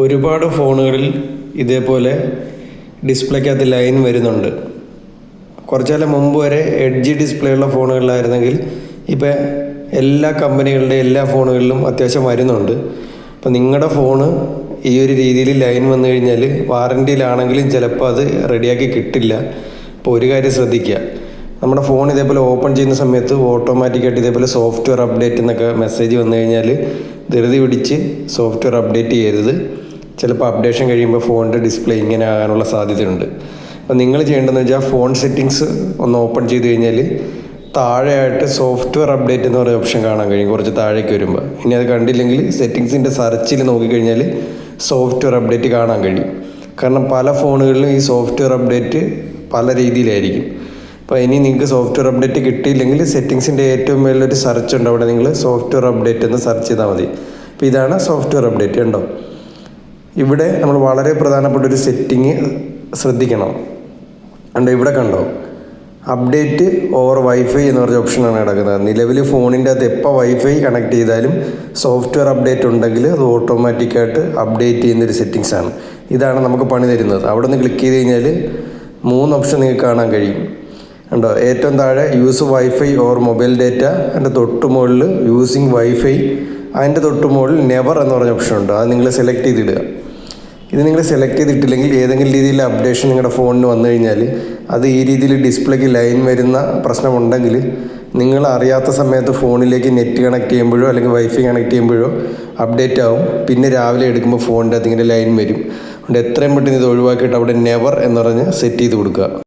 ഒരുപാട് ഫോണുകളിൽ ഇതേപോലെ ഡിസ്പ്ലേക്കകത്ത് ലൈൻ വരുന്നുണ്ട്. കുറച്ചുകാലം മുമ്പ് വരെ എഡ്ജ് ഡിസ്പ്ലേ ഉള്ള ഫോണുകളിലായിരുന്നെങ്കിൽ ഇപ്പം എല്ലാ കമ്പനികളുടെ എല്ലാ ഫോണുകളിലും അത്യാവശ്യം വരുന്നുണ്ട്. അപ്പം നിങ്ങളുടെ ഫോണ് ഈ ഒരു രീതിയിൽ ലൈൻ വന്നു കഴിഞ്ഞാൽ വാറന്റിയിലാണെങ്കിലും ചിലപ്പോൾ അത് റെഡിയാക്കി കിട്ടില്ല. അപ്പോൾ ഒരു കാര്യം ശ്രദ്ധിക്കുക നമ്മുടെ ഫോൺ ഇതേപോലെ ഓപ്പൺ ചെയ്യുന്ന സമയത്ത് ഓട്ടോമാറ്റിക്കായിട്ട് ഇതേപോലെ സോഫ്റ്റ്വെയർ അപ്ഡേറ്റ് എന്നൊക്കെ മെസ്സേജ് വന്നു കഴിഞ്ഞാൽ ധൃതി പിടിച്ച് സോഫ്റ്റ്വെയർ അപ്ഡേറ്റ് ചെയ്യരുത്. ചിലപ്പോൾ അപ്ഡേഷൻ കഴിയുമ്പോൾ ഫോണിന്റെ ഡിസ്പ്ലേ ഇങ്ങനെ ആകാനുള്ള സാധ്യതയുണ്ട്. അപ്പോൾ നിങ്ങൾ ചെയ്യേണ്ടതെന്ന് വെച്ചാൽ ഫോൺ സെറ്റിങ്സ് ഒന്ന് ഓപ്പൺ ചെയ്ത് കഴിഞ്ഞാൽ താഴെയായിട്ട് സോഫ്റ്റ്വെയർ അപ്ഡേറ്റ് എന്ന് പറയുന്ന ഓപ്ഷൻ കാണാൻ കഴിയും കുറച്ച് താഴേക്ക് വരുമ്പോൾ. ഇനി അത് കണ്ടില്ലെങ്കിൽ സെറ്റിങ്സിന്റെ സെർച്ചിൽ നോക്കിക്കഴിഞ്ഞാൽ സോഫ്റ്റ്വെയർ അപ്ഡേറ്റ് കാണാൻ കഴിയും. കാരണം പല ഫോണുകളിലും ഈ സോഫ്റ്റ്വെയർ അപ്ഡേറ്റ് പല രീതിയിലായിരിക്കും. അപ്പോൾ ഇനി നിങ്ങൾക്ക് സോഫ്റ്റ്വെയർ അപ്ഡേറ്റ് കിട്ടിയില്ലെങ്കിൽ സെറ്റിങ്സിന്റെ ഏറ്റവും വലിയൊരു സെർച്ച് ഉണ്ട്. അവിടെ നിങ്ങൾ സോഫ്റ്റ്വെയർ അപ്ഡേറ്റ് എന്ന് സെർച്ച് ചെയ്താൽ മതി. അപ്പോൾ ഇതാണ് സോഫ്റ്റ്വെയർ അപ്ഡേറ്റ് കണ്ടോ? ഇവിടെ നമ്മൾ വളരെ പ്രധാനപ്പെട്ട ഒരു സെറ്റിങ് ശ്രദ്ധിക്കണം. കണ്ടോ ഇവിടെ കണ്ടോ? അപ്ഡേറ്റ് ഓവർ വൈഫൈ എന്ന് പറഞ്ഞ ഓപ്ഷനാണ് കിടക്കുന്നത്. നിലവിൽ ഫോണിന്റെ അകത്ത് എപ്പോൾ വൈഫൈ കണക്ട് ചെയ്താലും സോഫ്റ്റ്വെയർ അപ്ഡേറ്റ് ഉണ്ടെങ്കിൽ അത് ഓട്ടോമാറ്റിക്കായിട്ട് അപ്ഡേറ്റ് ചെയ്യുന്നൊരു സെറ്റിങ്സ് ആണ്. ഇതാണ് നമുക്ക് പണി തരുന്നത്. അവിടെ നിന്ന് ക്ലിക്ക് ചെയ്ത് കഴിഞ്ഞാൽ മൂന്ന് ഓപ്ഷൻ നിങ്ങൾക്ക് കാണാൻ കഴിയും. ഉണ്ടോ ഏറ്റവും താഴെ use wifi or mobile data അതിന്റെ തൊട്ട് മുകളിൽ യൂസിങ് വൈഫൈ അതിന്റെ തൊട്ട് മുകളിൽ നെവർ എന്ന് പറഞ്ഞ ഓപ്ഷൻ ഉണ്ട്. അത് നിങ്ങൾ സെലക്ട് ചെയ്തിടുക. ഇത് നിങ്ങൾ സെലക്ട് ചെയ്തിട്ടില്ലെങ്കിൽ ഏതെങ്കിലും രീതിയിൽ അപ്ഡേഷൻ നിങ്ങളുടെ ഫോണിന് വന്നു കഴിഞ്ഞാൽ അത് ഈ രീതിയിൽ ഡിസ്പ്ലേക്ക് ലൈൻ വരുന്ന പ്രശ്നമുണ്ടെങ്കിൽ നിങ്ങൾ അറിയാത്ത സമയത്ത് ഫോണിലേക്ക് നെറ്റ് കണക്ട് ചെയ്യുമ്പോഴോ അല്ലെങ്കിൽ വൈഫൈ കണക്ട് ചെയ്യുമ്പോഴോ അപ്ഡേറ്റ് ആവും. പിന്നെ രാവിലെ എടുക്കുമ്പോൾ ഫോണിന്റെ അകത്ത് ഇങ്ങനെ ലൈൻ വരും. അതുകൊണ്ട് എത്രയും പെട്ടെന്ന് ഇത് ഒഴിവാക്കിയിട്ട് അവിടെ നെവർ എന്ന് പറഞ്ഞ് സെറ്റ് ചെയ്ത് കൊടുക്കുക.